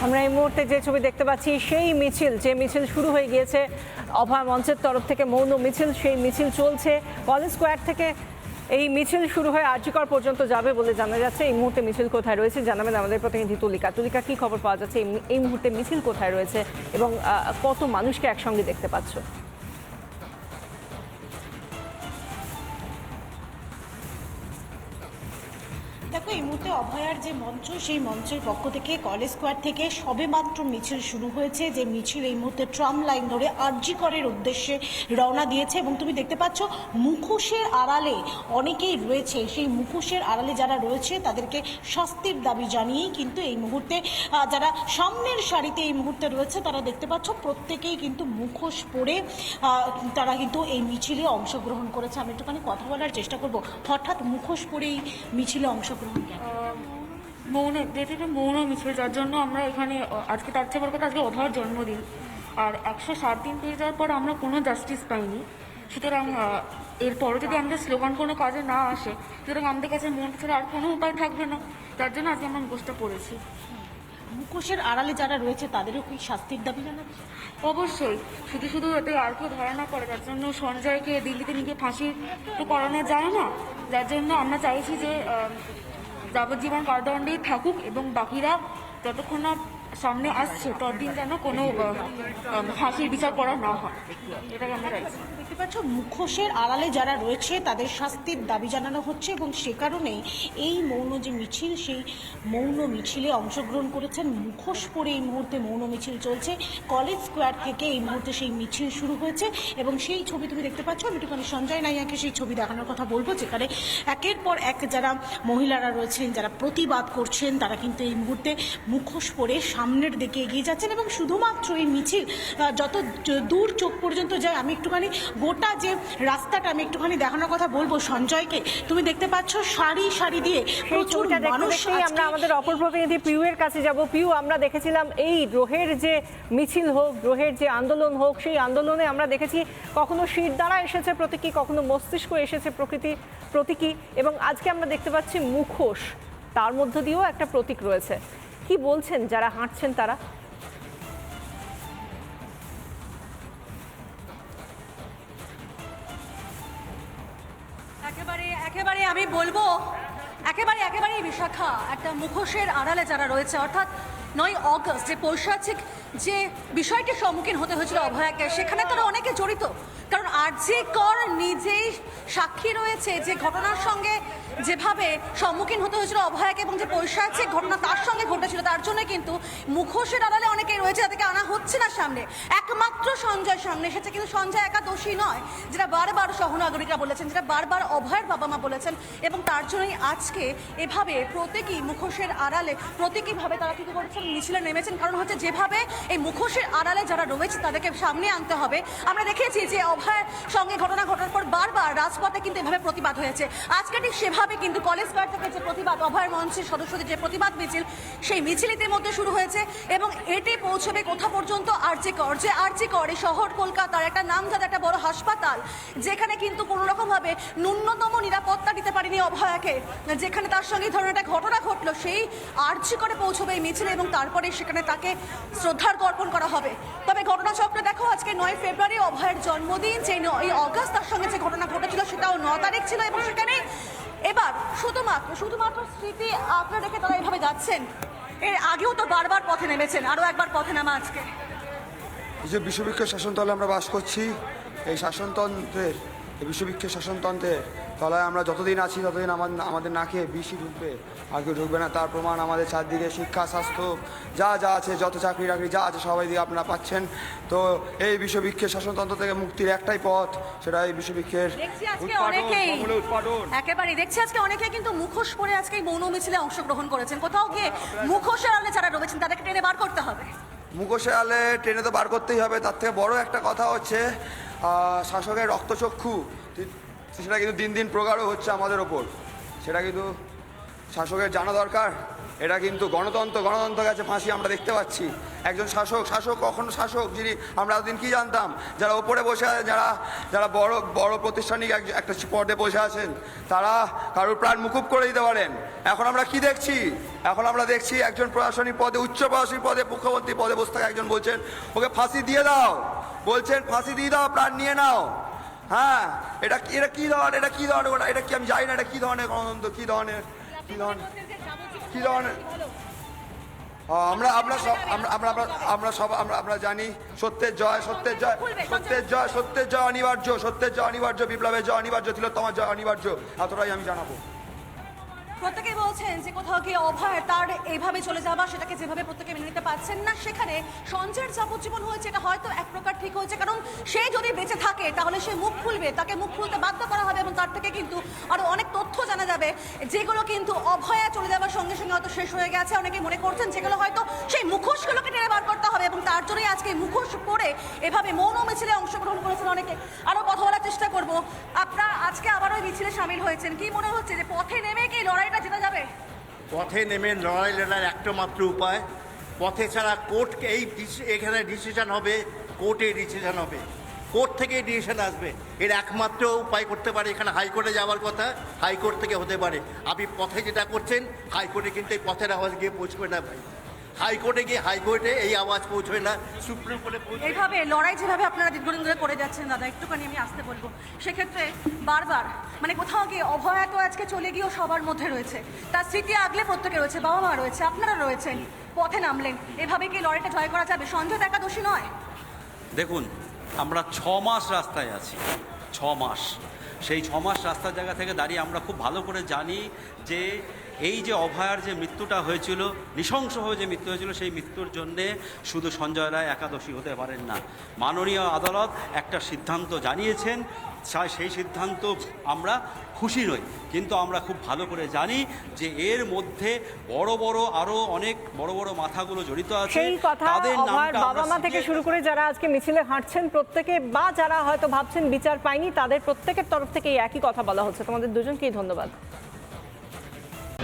আমরা এই মুহূর্তে যে ছবি দেখতে পাচ্ছি, সেই মিছিল, যে মিছিল শুরু হয়ে গিয়েছে অভয় মঞ্চের তরফ থেকে, মৌন মিছিল, সেই মিছিল চলছে। কলেজ স্কোয়ার থেকে এই মিছিল শুরু হয়ে আর্যিকর পর্যন্ত যাবে বলে জানা যাচ্ছে। এই মুহূর্তে মিছিল কোথায় রয়েছে জানাবেন আমাদের প্রতিনিধি তুলিকা। তুলিকা, কী খবর পাওয়া যাচ্ছে? এই- মুহূর্তে মিছিল কোথায় রয়েছে এবং কত মানুষকে একসঙ্গে দেখতে পাচ্ছ? এই মুহূর্তে অভয়ার যে মঞ্চ, সেই মঞ্চের পক্ষ থেকে কলেজ স্কোয়ার থেকে সবেমাত্র মিছিল শুরু হয়েছে। যে মিছিল এই মুহূর্তে ট্রাম লাইন ধরে আরজিকরের উদ্দেশ্যে রওনা দিয়েছে এবং তুমি দেখতে পাচ্ছ, মুখোশের আড়ালে অনেকেই রয়েছে। সেই মুখোশের আড়ালে যারা রয়েছে, তাদেরকে শাস্তির দাবি জানিয়েই কিন্তু এই মুহূর্তে যারা সামনের সারিতে এই মুহূর্তে রয়েছে, তারা দেখতে পাচ্ছ, প্রত্যেকেই কিন্তু মুখোশ পরে তারা কিন্তু এই মিছিলে অংশগ্রহণ করেছে। আমি একটুখানি কথা বলার চেষ্টা করব। হঠাৎ মুখোশ পরে এই মিছিলে অংশগ্রহণ মৌন যেটা মৌন মিছিল যার জন্য আমরা এখানে আজকে তার চেয়ে বড় কথা আজকে অধর জন্মদিন। আর একশো সাত দিন পেয়ে যাওয়ার পর আমরা কোনো জাস্টিস পাইনি। সুতরাং এরপরও যদি আমাদের স্লোগান কোনো কাজে না আসে সুতরাং আমাদের কাছে মন ছাড়া আর কোনো উপায় থাকবে না। যার জন্য আজকে আমরা মুখোশটা পড়েছি। মুখোশের আড়ালে যারা রয়েছে তাদেরও কি শাস্তির দাবি জানাচ্ছে? অবশ্যই। শুধু শুধু এতে আর কেউ ধরা না পড়ে যার জন্য সঞ্জয়কে দিল্লিতে নিয়ে ফাঁসি তো করানো যায় না। যার জন্য আমরা চাইছি যে যাবজ্জীবন কারাদণ্ডেই থাকুক এবং বাকিরা যতক্ষণ না সামনে আসছে, ততদিন যেন কোনো ফাঁসির বিচার করা না হয়। এটাকে আমরা চাইছি। পাচ্ছ, মুখোশের আড়ালে যারা রয়েছে, তাদের শাস্তির দাবি জানানো হচ্ছে এবং সে কারণেই এই মৌন যে মিছিল, সেই মৌন মিছিলে অংশগ্রহণ করেছেন। মুখোশ পরে এই মুহূর্তে মৌন মিছিল চলছে। কলেজ স্কোয়ার থেকে এই মুহূর্তে সেই মিছিল শুরু হয়েছে এবং সেই ছবি তুমি দেখতে পাচ্ছ, আমি একটুখানি সঞ্জয় নাইয়াকে সেই ছবি দেখানোর কথা বলব, যেখানে একের পর এক যারা মহিলারা রয়েছেন, যারা প্রতিবাদ করছেন, তারা কিন্তু এই মুহূর্তে মুখোশ পরে সামনের দিকে এগিয়ে যাচ্ছেন এবং শুধুমাত্র এই মিছিল যত দূর চোখ পর্যন্ত যায় আমি একটুখানি গোটা যে রাস্তাটা আমি একটুখানি দেখানোর কথা বলব সঞ্জয়কে তুমি দেখতে পাচ্ছ সারি সারি দিয়ে প্রচুর মানুষ আমরা আমাদের অপর প্রতিনিধি পিউয়ের কাছে যাব। পিউ আমরা দেখেছিলাম এই রোহের যে মিছিল হোক রোহের যে আন্দোলন হোক সেই আন্দোলনে আমরা দেখেছি কখনো শির দ্বারা এসেছে প্রতীকী কখনো মস্তিষ্ক এসেছে প্রকৃতি প্রতীকী এবং আজকে আমরা দেখতে পাচ্ছি মুখোশ। তার মধ্য দিয়েও একটা প্রতীক রয়েছে। কি বলছেন যারা হাঁটছেন তারা? একেবারে একেবারে আমি বলব, একেবারে, একেবারেই বিশাখা, একটা মুখোশের আড়ালে যারা রয়েছে, অর্থাৎ নয় অগস্ট, যে পৈশাচিক যে বিষয়টির সম্মুখীন হতে হয়েছিল অভয়াকে, সেখানে তারা অনেকে জড়িত। কারণ আরজি কর নিজেই সাক্ষী রয়েছে যে ঘটনার সঙ্গে যেভাবে সম্মুখীন হতে হয়েছিল অভয়াকে এবং যে পৈশাচিক ঘটনা তার সঙ্গে ঘটেছিল, তার জন্য কিন্তু মুখোশের আড়ালে অনেকেই রয়েছে তাদেরকে আনা হচ্ছে না সামনে। একমাত্র সঞ্জয় সামনে এসেছে কিন্তু সঞ্জয় একা দোষী নয়, যেটা বারবার সহনাগরিকরা বলেছেন, যেটা বারবার অভয়ের বাবা মা বলেছেন, এবং তার জন্যই আজকে এভাবে প্রতীকী মুখোশের আড়ালে প্রতীকীভাবে তারা কি করেছেন মিছিলে নেমেছেন, কারণ হচ্ছে যেভাবে এই মুখোশের আড়ালে যারা রয়েছে তাদেরকে সামনে আনতে হবে। আমরা দেখেছি যে অভয়ের সঙ্গে ঘটনা রাজপথে কিন্তু এভাবে প্রতিবাদ হয়েছে। আজকে ঠিক সেভাবে কিন্তু কলেজ স্কোয়ার থেকে যে প্রতিবাদ, অভয়ের মঞ্চের সদস্যদের যে প্রতিবাদ মিছিল, সেই মিছিল ইতিমধ্যে শুরু হয়েছে এবং এটি পৌঁছবে কোথা পর্যন্ত? আরজি কর, যে আরজি কর, এই শহর কলকাতার একটা নামজাদা একটা বড় হাসপাতাল, যেখানে কিন্তু কোনো রকমভাবে ন্যূনতম নিরাপত্তা দিতে পারেনি অভয়াকে, যেখানে তার সঙ্গে এই ধরনের একটা ঘটনা ঘটলো, সেই আরজি করে পৌঁছবে এই মিছিলে এবং তারপরে সেখানে তাকে শ্রদ্ধার অর্পণ করা হবে। তবে ঘটনাচক্রে দেখো, আজকে নয় ফেব্রুয়ারি অভয়ের জন্মদিন যে নয় অগাস্ট তার সঙ্গে যে ঘটনা ঘটেছিল সেটাও ন তারিখ ছিল এবং সেখানে এবার শুধুমাত্র শুধুমাত্র স্মৃতি আপনারা রেখে তারা এভাবে যাচ্ছেন। এর আগেও তো বারবার পথে নেমেছেন, আরও একবার পথে নামা আজকে। যে বিশ্ববিখ্যাত শাসনতলে আমরা বাস করছি, এই শাসনতন্ত্রের এই বিশ্ববিখ্য শাসনতন্ত্রের তলায় আমরা যতদিন আছি ততদিন আমাদের আমাদের নাকে বেশি ঢুকবে আর কেউ ঢুকবে না। তার প্রমাণ আমাদের চারদিকে শিক্ষা স্বাস্থ্য যা যা আছে যত চাকরি টাকরি যা আছে সবাই দিকে আপনারা পাচ্ছেন। তো এই বিশ্ববিখ্যের শাসনতন্ত্র থেকে মুক্তির একটাই পথ সেটা এই বিশ্ববিখ্যের উৎপাদন একেবারে দেখছি আজকে অনেকে কিন্তু মুখোশ পরে আজকে এই মৌন মিছিলে অংশগ্রহণ করেছেন। কোথাও গিয়ে মুখোশের আলে যারা রয়েছেন তাদেরকে টেনে বার করতে হবে। মুখোশের আলে ট্রেনে তো বার করতেই হবে। তার থেকে বড় একটা কথা হচ্ছে শাসকের রক্তচক্ষু সেটা কিন্তু দিন দিন প্রগাঢ় হচ্ছে আমাদের ওপর। সেটা কিন্তু শাসকের জানা দরকার। এটা কিন্তু গণতন্ত্র গণতন্ত্র কাছে ফাঁসি, আমরা দেখতে পাচ্ছি। একজন শাসক শাসক কখনো শাসক, যিনি আমরা এতদিন কি জানতাম? যারা ওপরে বসে আছে, যারা যারা বড় বড় প্রতিষ্ঠানিক এক- একটা পদে বসে আছেন, তারা কারোর প্রাণ মুকুব করে দিতে পারেন। এখন আমরা কি দেখছি? এখন আমরা দেখছি একজন প্রশাসনিক পদে, উচ্চ প্রশাসনিক পদে, মুখ্যমন্ত্রী পদে বসে থাকা একজন বলছেন, ওকে ফাঁসি দিয়ে দাও। বলছেন, ফাঁসি দিয়ে দাও, প্রাণ নিয়ে নাও। হ্যাঁ এটা এটা কি ধরনের এটা কি ধরনের ওটা- এটা কি আমি জানি না, এটা কি ধরনের গণতন্ত্র? কি ধরনের কি ধরনের কি ধরনের আমরা আমরা সব আমরা আমরা আমরা- সব আমরা আমরা জানি। সত্যের জয় সত্যের জয় সত্যের জয় সত্যের জয় অনিবার্য। সত্যের জয় অনিবার্য, বিপ্লবের জয় অনিবার্য তিলোত্তমার জয় অনিবার্য। এতটাই আমি জানাব। প্রত্যেকেই বলছেন যে কোথাও গিয়ে অভয় তার এইভাবে চলে যাওয়া, সেটাকে যেভাবে প্রত্যেকে মেনে নিতে পারছেন না, সেখানে সঞ্জয়ের যাবজ্জীবন হয়েছে, এটা হয়তো এক প্রকার ঠিক হয়েছে, কারণ সে যদি বেঁচে থাকে, তাহলে সে মুখ খুলবে, তাকে মুখ খুলতে বাধ্য করা হবে এবং তার থেকে কিন্তু আরও অনেক তথ্য জানা যাবে। যেগুলো কিন্তু অভয়া চলে যাওয়ার সঙ্গে সঙ্গে হয়তো শেষ হয়ে গেছে অনেকে মনে করছেন যেগুলো হয়তো সেই মুখোশগুলোকে টেনে বার করতে হবে এবং তার জন্যই আজকে মুখোশ পরে এভাবে মৌন মিছিলে অংশগ্রহণ করেছেন অনেকে। আরও কথা বলার চেষ্টা করব। আজকে আবার ওই মিছিলে সামিল হয়েছেন। কি মনে হচ্ছে যে পথে নেমে কি লড়াইটা জেতা যাবে? পথে নেমে লড়াই লড়ার একটা মাত্র উপায়। পথে ছাড়া কোর্ট এই এখানে ডিসিশন হবে, কোর্টে ডিসিশন হবে। কোর্ট থেকে ডিসিশন আসবে। এর একমাত্র উপায় করতে পারে এখানে হাইকোর্টে যাওয়ার কথা, হাইকোর্ট থেকে হতে পারে। আপনি পথে যেটা করছেন, হাইকোর্টে কিন্তু এই পথের আওয়াজ গিয়ে পৌঁছবে না ভাই। হাইকোর্টে গিয়ে হাইকোর্টে এই আওয়াজ পৌঁছবে না সুপ্রিম কোর্টে পৌঁছবে। এইভাবে লড়াই যেভাবে আপনারা দীর্ঘদিন ধরে করে যাচ্ছেন দাদা একটুখানি আমি আসতে বলব। সেক্ষেত্রে বারবার মানে কোথাও গিয়ে অভয়া তো আজকে চলে গিয়েও সবার মধ্যে রয়েছে। তার স্মৃতি আগলে প্রত্যেকে রয়েছে বাবা মা রয়েছে আপনারা রয়েছেন পথে নামলেন। এভাবে কি লড়াইটা জয় করা যাবে? সঞ্জয় তো দোষী নয়। দেখুন আমরা ছ মাস রাস্তায় আছি ছ মাস। সেই ছ মাস রাস্তার জায়গা থেকে দাঁড়িয়ে আমরা খুব ভালো করে জানি যে এই যে অভয়ার যে মৃত্যুটা হয়েছিল নৃশংসভাবে যে মৃত্যু হয়েছিল সেই মৃত্যুর জন্যে শুধু সঞ্জয় রায় একাদশী হতে পারেন না। মাননীয় আদালত একটা সিদ্ধান্ত জানিয়েছেন সেই সিদ্ধান্ত আমরা খুশি নই। কিন্তু আমরা খুব ভালো করে জানি যে এর মধ্যে বড় বড় আরও অনেক বড় বড় মাথাগুলো জড়িত আছে। সেই কথা তাদের বাবা মা থেকে শুরু করে যারা আজকে মিছিলে হাঁটছেন প্রত্যেকে বা যারা হয়তো ভাবছেন বিচার পায়নি তাদের প্রত্যেকের তরফ থেকে একই কথা বলা হচ্ছে। তোমাদের দুজনকেই ধন্যবাদ।